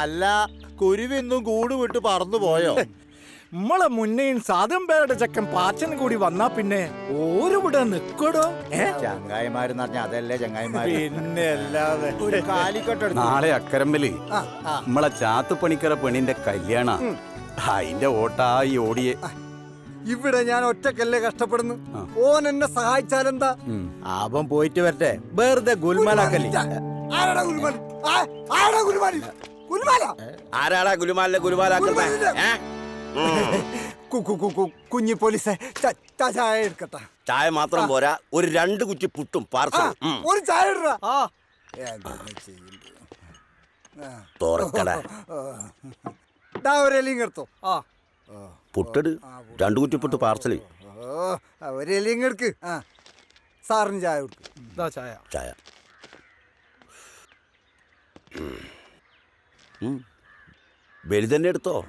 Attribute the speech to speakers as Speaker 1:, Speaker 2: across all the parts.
Speaker 1: അല്ല കുരുവിന്നും കൂട് വിട്ട് പറന്നു പോയോ?
Speaker 2: നമ്മളെ മുന്നേയും സാധം പേരുടെ ചെക്കൻ പാച്ചൻ കൂടി വന്നാ പിന്നെ ഓരോടെ നിക്കടോ? ചങ്ങായിമാര്
Speaker 1: ചങ്ങായിമാരെന്ന് പറഞ്ഞ അതല്ലേ ചങ്ങായിമാര്.
Speaker 2: പിന്നെ അല്ലാതെ.
Speaker 1: ഒരു കാലിക്കട്ടെടുത്ത്
Speaker 3: നാളെ അക്കരമ്പലി. നമ്മളെ ചാത്തുപണിക്കര പെണ്ണിന്റെ കല്യാണ. അതിന്റെ ഓട്ടായി ഓടിയെ.
Speaker 4: ഇവിടെ ഞാൻ ഒറ്റക്കല്ലേ കഷ്ടപ്പെടുന്നു. ഓൻ എന്നെ സഹായിച്ചാലെന്താ.
Speaker 1: അവൻ പോയിട്ട് വരട്ടെ. വെറുതെ ഗുൽമലാക്കല്ലേ.
Speaker 4: ആരാടാ ഗുൽമാൻ ആ, ആരാടാ ഗുൽമാൻ ഗുൽമാല
Speaker 5: ആരാടാ ഗുലുമാലിനെ ഗുലുമാലാക്കുന്നത് ഏ?
Speaker 4: കു- കു- കു- കു- കുഞ്ഞി പോലീസെ ചായ എടുക്കട്ടെ.
Speaker 5: ചായ മാത്രം പോരാ ഒരു രണ്ട് കുറ്റി പുട്ടും
Speaker 4: പാർസലും.
Speaker 5: പാർസൽ
Speaker 4: ഒരു ചായ
Speaker 5: തുറക്കട. പുട്ടിട്. രണ്ട് കുറ്റി പുട്ട്
Speaker 4: ആ, ഒരു എലിയും എടുക്ക്. ആ. സാറിന് ചായ കൊടുക്കും.
Speaker 2: ഇതാ ചായ.
Speaker 5: ചായ. വലുതന്നെ എടുത്തോ.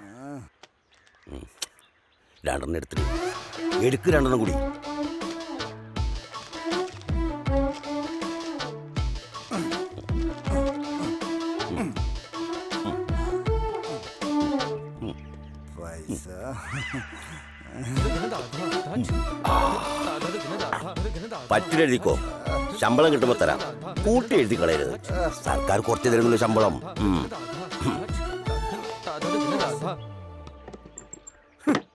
Speaker 5: രണ്ടെണ്ണം എടുത്തിട്ട്. എടുക്ക് രണ്ടെണ്ണം കൂടി. പറ്റിലെഴുതിക്കോ ശമ്പളം കിട്ടുമ്പോ തരാം. കൂട്ടി എഴുതി കളയരുത് സർക്കാർ കുറച്ച് തരുന്നില്ല ശമ്പളം.